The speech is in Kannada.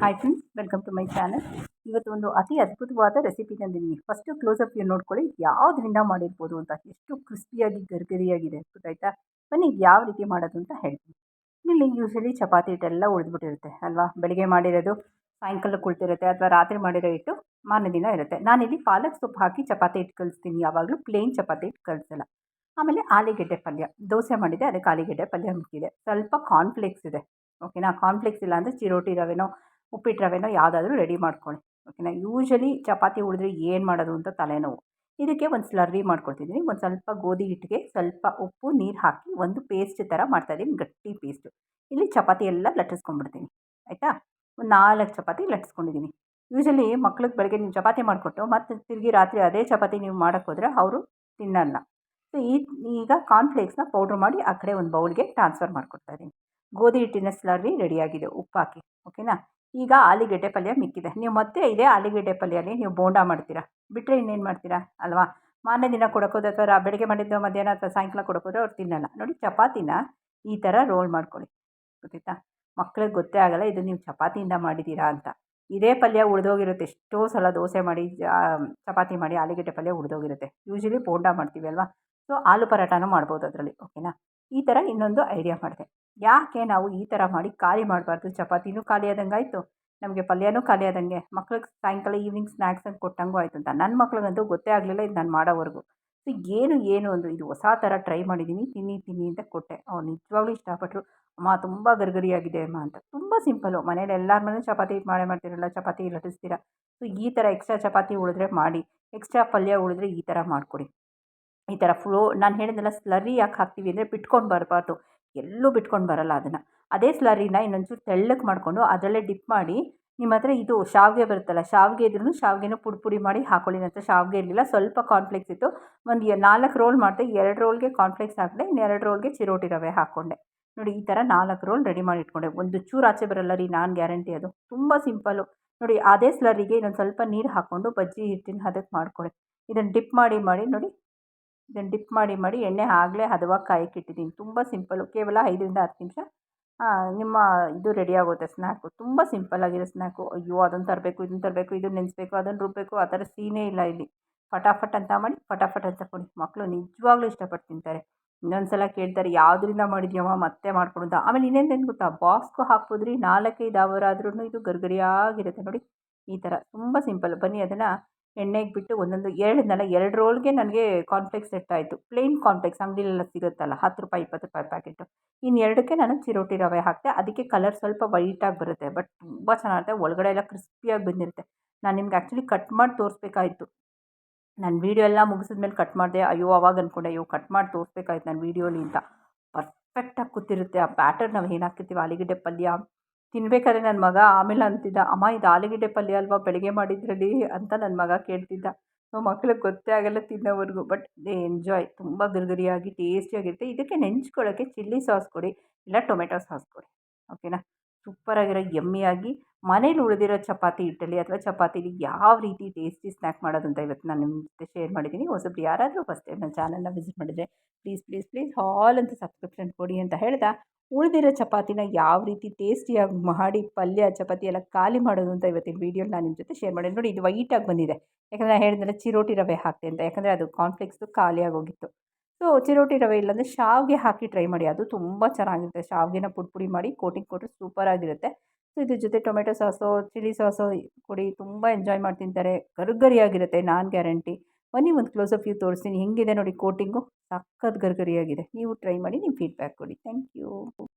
Hi friends welcome to my channel ಇವತ್ತು ಒಂದು ಅತಿ ಅದ್ಭುತವಾದ ರೆಸಿಪಿ ತಂದಿದ್ದೀನಿ. ಫಸ್ಟು ಕ್ಲೋಸಪ್ ವ್ಯೂ ನೋಡ್ಕೊಳ್ಳಿ. ಯಾವುದರಿಂದ ಮಾಡಿರ್ಬೋದು ಅಂತ ಎಷ್ಟು ಕ್ರಿಸ್ಪಿಯಾಗಿ ಗರ್ಗರಿಯಾಗಿದೆ ಗೊತ್ತಾಯ್ತಾ? ಬನ್ನಿ ಯಾವ ರೀತಿ ಮಾಡೋದು ಅಂತ ಹೇಳ್ತೀನಿ. ಇಲ್ಲಿ ಯೂಶಲಿ ಚಪಾತಿ ಹಿಟ್ಟೆಲ್ಲ ಉಳಿದ್ಬಿಟ್ಟಿರುತ್ತೆ ಅಲ್ವಾ? ಬೆಳಿಗ್ಗೆ ಮಾಡಿರೋದು, ಸಾಯಂಕಾಲ ಕುಳಿತಿರುತ್ತೆ ಅಥವಾ ರಾತ್ರಿ ಮಾಡಿರೋ ಹಿಟ್ಟು ಮಾರನೇ ದಿನ ಇರುತ್ತೆ. ನಾನಿಲ್ಲಿ ಪಾಲಕ್ ಸೊಪ್ಪು ಹಾಕಿ ಚಪಾತಿ ಹಿಟ್ಟು ಕಲಿಸ್ತೀನಿ. ಯಾವಾಗಲೂ ಪ್ಲೇನ್ ಚಪಾತಿ ಹಿಟ್ಟು ಕಲಿಸಲ್ಲ. ಆಮೇಲೆ ಆಲೂಗೆಡ್ಡೆ ಪಲ್ಯ. ದೋಸೆ ಮಾಡಿದೆ ಅದಕ್ಕೆ ಆಲೂಗೆಡ್ಡೆ ಪಲ್ಯ ಮುಕ್ಕಿದೆ. ಸ್ವಲ್ಪ ಕಾರ್ನ್ಫ್ಲೇಕ್ಸ್ ಇದೆ. ಓಕೆನಾ ಕಾರ್ನ್ಫ್ಲೇಕ್ಸ್ ಇಲ್ಲ ಅಂದರೆ ಚಿರೋಟಿ ರವೆನೋ ಉಪ್ಪಿಟ್ಟು ರವೆನೋ ಯಾವುದಾದ್ರೂ ರೆಡಿ ಮಾಡ್ಕೊಳ್ಳಿ. ಓಕೆನಾ ಯೂಶಲಿ ಚಪಾತಿ ಉಳಿದ್ರೆ ಏನು ಮಾಡೋದು ಅಂತ ತಲೆನೋವು. ಇದಕ್ಕೆ ಒಂದು ಸ್ಲರ್ವಿ ಮಾಡ್ಕೊಳ್ತಿದ್ದೀನಿ. ಒಂದು ಸ್ವಲ್ಪ ಗೋಧಿ ಹಿಟ್ಟಿಗೆ ಸ್ವಲ್ಪ ಉಪ್ಪು, ನೀರು ಹಾಕಿ ಒಂದು ಪೇಸ್ಟ್ ಥರ ಮಾಡ್ತಾಯಿದ್ದೀನಿ ಗಟ್ಟಿ ಪೇಸ್ಟು ಇಲ್ಲಿ ಚಪಾತಿ ಎಲ್ಲ ಲಟ್ಟಿಸ್ಕೊಂಡ್ಬಿಡ್ತೀನಿ. ಆಯಿತಾ? ಒಂದು ನಾಲ್ಕು ಚಪಾತಿ ಲಟ್ಟಿಸ್ಕೊಂಡಿದ್ದೀನಿ. ಯೂಶಲಿ ಮಕ್ಳಿಗೆ ಬೆಳಗ್ಗೆ ನೀವು ಚಪಾತಿ ಮಾಡಿಕೊಟ್ಟು ಮತ್ತು ತಿರುಗಿ ರಾತ್ರಿ ಅದೇ ಚಪಾತಿ ನೀವು ಮಾಡೋಕ್ಕೋದ್ರೆ ಅವರು ತಿನ್ನಲ್ಲ. ಸೊ ಈ, ಈಗ ಕಾರ್ನ್ಫ್ಲೇಕ್ಸ್ನ ಪೌಡ್ರ್ ಮಾಡಿ ಆ ಕಡೆ ಒಂದು ಬೌಲ್ಗೆ ಟ್ರಾನ್ಸ್ಫರ್ ಮಾಡಿಕೊಡ್ತಾ ಇದ್ದೀನಿ. ಗೋಧಿ ಹಿಟ್ಟಿನ ಸ್ಲರ್ರಿ ರೆಡಿಯಾಗಿದೆ ಉಪ್ಪು ಹಾಕಿ ಓಕೆನಾ ಈಗ ಆಲೂಗೆಡ್ಡೆ ಪಲ್ಯ ಮಿಕ್ಕಿದೆ. ನೀವು ಮತ್ತೆ ಇದೇ ಆಲೂಗೆಡ್ಡೆ ಪಲ್ಯಲಿ ನೀವು ಬೋಂಡ ಮಾಡ್ತೀರಾ? ಬಿಟ್ಟರೆ ಇನ್ನೇನು ಮಾಡ್ತೀರಾ? ಅಲ್ವಾ? ಮಾರನೇ ದಿನ ಕೊಡೋಕೋದು ಅಥವಾ ಬೆಳಗ್ಗೆ ಮಾಡಿದ್ದು ಮಧ್ಯಾಹ್ನ ಅಥವಾ ಸಾಯಂಕಾಲ ಕೊಡೋಕೋದ್ರೆ ಅವ್ರು ತಿನ್ನಲ್ಲ. ನೋಡಿ ಚಪಾತಿನ ಈ ಥರ ರೋಲ್ ಮಾಡ್ಕೊಳ್ಳಿ. ಗೊತ್ತಾಯ್ತಾ? ಮಕ್ಳಿಗೆ ಗೊತ್ತೇ ಆಗಲ್ಲ ಇದು ನೀವು ಚಪಾತಿಯಿಂದ ಮಾಡಿದ್ದೀರಾ ಅಂತ. ಇದೇ ಪಲ್ಯ ಉಳಿದೋಗಿರುತ್ತೆ. ಎಷ್ಟೋ ಸಲ ದೋಸೆ ಮಾಡಿ ಚಪಾತಿ ಮಾಡಿ ಆಲೂಗೆಡ್ಡೆ ಪಲ್ಯ ಉಳಿದೋಗಿರುತ್ತೆ. ಯೂಶಲಿ ಬೋಂಡ ಮಾಡ್ತೀವಿ ಅಲ್ವಾ? ಸೊ, ಆಲೂ ಪರಾಟನೂ ಮಾಡ್ಬೋದು ಅದರಲ್ಲಿ. ಓಕೆನಾ? ಈ ಥರ ಇನ್ನೊಂದು ಐಡಿಯಾ ಮಾಡಿದೆ. ಯಾಕೆ ನಾವು ಈ ಥರ ಮಾಡಿ ಖಾಲಿ ಮಾಡಬಾರ್ದು? ಚಪಾತಿನೂ ಖಾಲಿ ಆದಂಗೆ ಆಯಿತು, ನಮಗೆ ಪಲ್ಯನೂ ಖಾಲಿ ಆದಂಗೆ. ಮಕ್ಳಿಗೆ ಸಾಯಂಕಾಲ ಈವ್ನಿಂಗ್ ಸ್ನ್ಯಾಕ್ಸ್ ಅಂತ ಕೊಟ್ಟಂಗೂ ಆಯಿತು ಅಂತ. ನನ್ನ ಮಕ್ಳಿಗಂತೂ ಗೊತ್ತೇ ಆಗಲಿಲ್ಲ ಇದು ನಾನು ಮಾಡೋವರೆಗೂ. ಸೊ ಏನು ಏನು ಒಂದು ಇದು ಹೊಸ ಥರ ಟ್ರೈ ಮಾಡಿದ್ದೀನಿ ತಿನ್ನಿ ತಿನ್ನಿ ಅಂತ ಕೊಟ್ಟೆ. ಅವ್ರು ನಿಜವಾಗ್ಲೂ ಇಷ್ಟಪಟ್ಟರು ಅಮ್ಮ, ತುಂಬ ಗರ್ಗರಿಯಾಗಿದೆ ಅಮ್ಮ ಅಂತ. ತುಂಬ ಸಿಂಪಲ್ಲು ಮನೇಲಿ ಎಲ್ಲರ ಮನೇಲಿ ಚಪಾತಿ ಮಾಡೇ ಮಾಡ್ತಿರಲ್ಲ, ಚಪಾತಿ ಲಟಿಸ್ತೀರ ಸೊ ಈ ಥರ ಎಕ್ಸ್ಟ್ರಾ ಚಪಾತಿ ಉಳಿದ್ರೆ ಮಾಡಿ ಎಕ್ಸ್ಟ್ರಾ ಪಲ್ಯ ಉಳಿದ್ರೆ ಈ ಥರ ಮಾಡಿಕೊಡಿ. ಈ ಥರ ಫ್ಲೋ ನಾನು ಹೇಳಿದ್ನೆಲ್ಲ ಸ್ಲರಿ ಯಾಕೆ ಹಾಕ್ತೀವಿ ಅಂದರೆ, ಬಿಟ್ಕೊಂಡು ಬರಬಾರ್ದು. ಎಲ್ಲೂ ಬಿಟ್ಕೊಂಡು ಬರಲ್ಲ ಅದನ್ನು. ಅದೇ ಸ್ಲರಿನ ಇನ್ನೊಂಚೂರು ತೆಳ್ಳಗೆ ಮಾಡಿಕೊಂಡು ಅದರಲ್ಲೇ ಡಿಪ್ ಮಾಡಿ ನಿಮ್ಮ ಹತ್ರ ಇದು ಶಾವಿಗೆ ಬರುತ್ತಲ್ಲ, ಶಾವಿಗೆ ಇದ್ರೂ ಶಾವಿಗೆನೂ ಪುಡಿ ಪುಡಿ ಮಾಡಿ ಹಾಕೊಳ್ಳಿ, ನಂತರ ಶಾವಿಗೆ ಇರಲಿಲ್ಲ, ಸ್ವಲ್ಪ ಕಾರ್ನ್ಫ್ಲೇಕ್ಸ್ ಇತ್ತು. ಒಂದು ನಾಲ್ಕು ರೋಲ್ ಮಾಡಿದೆ, ಎರಡು ರೋಲ್ಗೆ ಕಾರ್ನ್ಫ್ಲೇಕ್ಸ್ ಹಾಕಿದೆ ಇನ್ನೆರಡು ರೋಲ್ಗೆ ಚಿರೋಟಿ ರವೆ ಹಾಕ್ಕೊಂಡೆ ನೋಡಿ ಈ ಥರ ನಾಲ್ಕು ರೋಲ್ ರೆಡಿ ಮಾಡಿ ಇಟ್ಕೊಂಡೆ. ಒಂದು ಚೂರು ಆಚೆ ಬರಲ್ಲ ರೀ ನಾನು ಗ್ಯಾರಂಟಿ ಅದು. ತುಂಬ ಸಿಂಪಲ್ಲು ನೋಡಿ ಅದೇ ಸ್ಲರಿಗೆ ಇನ್ನೊಂದು ಸ್ವಲ್ಪ ನೀರು ಹಾಕ್ಕೊಂಡು ಬಜ್ಜಿ ಹಿಟ್ಟಿನ ಹದಕ್ಕೆ ಮಾಡ್ಕೊಳ್ಳಿ ಇದನ್ನು ಡಿಪ್ ಮಾಡಿ ಮಾಡಿ ನೋಡಿ ಇದನ್ನು ಡಿಪ್ ಮಾಡಿ ಮಾಡಿ ಎಣ್ಣೆ ಆಗಲೇ ಹದವಾಗಿ ಕಾಯಕ್ಕೆ ಇಟ್ಟಿದ್ದೀನಿ ತುಂಬ ಸಿಂಪಲ್ಲು ಕೇವಲ ಐದರಿಂದ ಹತ್ತು ನಿಮಿಷ. ನಿಮ್ಮ ಇದು ರೆಡಿ ಆಗುತ್ತೆ ಸ್ನ್ಯಾಕು ತುಂಬ ಸಿಂಪಲ್ಲಾಗಿರೋ ಸ್ನ್ಯಾಕು ಅಯ್ಯೋ, ಅದನ್ನು ತರಬೇಕು, ಇದನ್ನು ತರಬೇಕು, ಇದನ್ನು ನೆನೆಸ್ಬೇಕು, ಅದನ್ನು ರುಬ್ಬಬೇಕು ಆ ಥರ ಸೀನೇ ಇಲ್ಲ ಇಲ್ಲಿ. ಫಟಾಫಟ್ ಅಂತ ಮಾಡಿ, ಫಟಾಫಟ್ ಅಂತ ಕೊಡಿ. ಮಕ್ಕಳು ನಿಜವಾಗ್ಲೂ ಇಷ್ಟಪಟ್ಟು ತಿಂತಾರೆ. ಇನ್ನೊಂದು ಸಲ ಕೇಳ್ತಾರೆ, ಯಾವುದರಿಂದ ಮಾಡಿದ್ಯಮ್ಮ? ಮತ್ತೆ ಮಾಡ್ಕೊಡು ಅಂತ. ಆಮೇಲೆ ಇನ್ನೇನು ಗೊತ್ತಾ ಬಾಕ್ಸ್ಗೂ ಹಾಕ್ಬೋದ್ರಿ, ನಾಲ್ಕೈದು ಅವರ್ ಆದ್ರೂ ಇದು ಗರ್ಗರಿಯಾಗಿರುತ್ತೆ ನೋಡಿ. ಈ ಥರ. ತುಂಬ ಸಿಂಪಲ್ ಬನ್ನಿ, ಅದನ್ನು ಎಣ್ಣೆಗೆ ಬಿಟ್ಟು ಒಂದೊಂದು ಹೇಳಿದ್ನಲ್ಲ ಎರಡು ರೋಲ್ಗೆ ನನಗೆ ಕಾನ್ಫ್ಲೆಕ್ಸ್ ಸೆಟ್ ಆಯಿತು. ಪ್ಲೇನ್ ಕಾನ್ಫ್ಲೆಕ್ಸ್ ಅಂಗಡಿಲೆಲ್ಲ ಸಿಗುತ್ತಲ್ಲ, ಹತ್ತು ರೂಪಾಯಿ, ಇಪ್ಪತ್ತು ರೂಪಾಯಿ ಪ್ಯಾಕೆಟು ಇನ್ನು ಎರಡಕ್ಕೆ ನಾನು ಚಿರೋಟಿ ರವೆ ಹಾಕಿದೆ ಅದಕ್ಕೆ ಕಲರ್ ಸ್ವಲ್ಪ ವೈಟಾಗಿ ಬರುತ್ತೆ ಬಟ್ ತುಂಬ ಚೆನ್ನಾಗಿರುತ್ತೆ ಒಳಗಡೆ ಎಲ್ಲ ಕ್ರಿಸ್ಪಿಯಾಗಿ ಬಂದಿರುತ್ತೆ. ನಾನು ನಿಮ್ಗೆ ಆ್ಯಕ್ಚುಲಿ ಕಟ್ ಮಾಡಿ ತೋರಿಸ್ಬೇಕಾಯ್ತು. ನಾನು ವೀಡಿಯೋ ಎಲ್ಲ ಮುಗಿಸಿದ್ಮೇಲೆ ಕಟ್ ಮಾಡಿದೆ. ಅಯ್ಯೋ, ಅವಾಗ ಅಂದ್ಕೊಂಡೆ ಅಯ್ಯೋ ಕಟ್ ಮಾಡಿ ತೋರಿಸ್ಬೇಕಾಯ್ತು ನಾನು ವೀಡಿಯೋಲಿ ಅಂತ. ಪರ್ಫೆಕ್ಟಾಗಿ ಕೂತಿರುತ್ತೆ. ಆ ಬ್ಯಾಟರ್ ನಾವು ಏನು ಹಾಕಿರ್ತೀವಿ ಆಲೂಗಡ್ಡೆ ಪಲ್ಯ ತಿನ್ನಬೇಕಾದ್ರೆ ನನ್ನ ಮಗ ಆಮೇಲೆ ಅಂತಿದ್ದ, ಅಮ್ಮ, ಇದು ಆಲೂಗಡ್ಡೆ ಪಲ್ಯ ಅಲ್ವಾ? ಬೆಳಗ್ಗೆ ಮಾಡಿದ್ರಲ್ಲಿ? ಅಂತ ನನ್ನ ಮಗ ಕೇಳ್ತಿದ್ದ. ಸೊ ಮಕ್ಳಿಗೆ ಗೊತ್ತೇ ಆಗಲ್ಲ ತಿನ್ನೋವರೆಗೂ, ಬಟ್ ಎಂಜಾಯ್ ತುಂಬ ಗರಿಗರಿಯಾಗಿ ಟೇಸ್ಟಿಯಾಗಿರುತ್ತೆ ಇದಕ್ಕೆ ನೆಂಚ್ಕೊಳ್ಳೋಕ್ಕೆ ಚಿಲ್ಲಿ ಸಾಸ್ ಕೊಡಿ, ಇಲ್ಲ ಟೊಮೆಟೊ ಸಾಸ್ ಕೊಡಿ. ಓಕೆನಾ? ಸೂಪರಾಗಿರೋ ಯಮ್ಮಿಯಾಗಿ ಮನೇಲಿ ಉಳಿದಿರೋ ಚಪಾತಿ ಹಿಟ್ಟಲ್ಲಿ ಅಥವಾ ಚಪಾತಿಲಿ ಯಾವ ರೀತಿ ಟೇಸ್ಟಿ ಸ್ನ್ಯಾಕ್ ಮಾಡೋದು ಅಂತ ಇವತ್ತು ನಾನು ನಿಮ್ಮ ಜೊತೆ ಶೇರ್ ಮಾಡಿದ್ದೀನಿ ಹೊಸಬ್ರು ಯಾರಾದರೂ ಫಸ್ಟ್ ಟೈಮ್ ನನ್ನ ಚಾನಲ್ನ ವಿಸಿಟ್ ಮಾಡಿದರೆ ಪ್ಲೀಸ್ ಪ್ಲೀಸ್ ಪ್ಲೀಸ್ ಹಾಲ್ ಅಂತ ಸಬ್ಸ್ಕ್ರಿಪ್ಷನ್ ಕೊಡಿ ಅಂತ ಹೇಳ್ದೆ. ಉಳಿದಿರೋ ಚಪಾತಿನ ಯಾವ ರೀತಿ ಟೇಸ್ಟಿಯಾಗಿ ಮಾಡಿ, ಪಲ್ಯ, ಚಪಾತಿ ಎಲ್ಲ ಖಾಲಿ ಮಾಡೋದು ಅಂತ ಇವತ್ತಿನ ವೀಡಿಯೋಲಿ ನಾನು ನಿಮ್ಮ ಜೊತೆ ಶೇರ್ ಮಾಡಿದೆ ನೋಡಿ ಇದು ವೈಟಾಗಿ ಬಂದಿದೆ. ಯಾಕಂದರೆ ನಾನು ಹೇಳಿದ್ರೆ ಚಿರೋಟಿ ರವೆ ಹಾಕ್ತೆ ಅಂತ. ಯಾಕಂದರೆ ಅದು ಕಾನ್ಫ್ಲೆಕ್ಸ್ದು ಖಾಲಿಯಾಗಿ ಹೋಗಿತ್ತು ಸೊ ಚಿರೋಟಿ ರವೆ ಇಲ್ಲಾಂದರೆ ಶಾವಿಗೆ ಹಾಕಿ ಟ್ರೈ ಮಾಡಿ. ಅದು ತುಂಬ ಚೆನ್ನಾಗಿರುತ್ತೆ. ಶಾವಿಗೆನ ಪುಡಿ ಪುಡಿ ಮಾಡಿ ಕೋಟಿಂಗ್ ಕೊಟ್ಟರೆ ಸೂಪರಾಗಿರುತ್ತೆ. ಸೊ, ಇದ್ರ ಜೊತೆ ಟೊಮೆಟೊ ಸಾಸು, ಚಿಲ್ಲಿ ಸಾಸು ಕೊಡಿ ತುಂಬ ಎಂಜಾಯ್ ಮಾಡಿ ತಿಂತಾರೆ. ಗರಿಗರಿಯಾಗಿರುತ್ತೆ, ನಾನು ಗ್ಯಾರಂಟಿ. ಬನ್ನಿ ಒಂದು ಕ್ಲೋಸ್ ಅಪ್ ವ್ಯೂ ತೋರಿಸ್ತೀನಿ. ಹೆಂಗಿದೆ ನೋಡಿ ಕೋಟಿಂಗು. ಸಖತ್ ಗರ್ಗರಿಯಾಗಿದೆ. ನೀವು ಟ್ರೈ ಮಾಡಿ, ನಿಮ್ಮ ಫೀಡ್ಬ್ಯಾಕ್ ಕೊಡಿ. Thank you.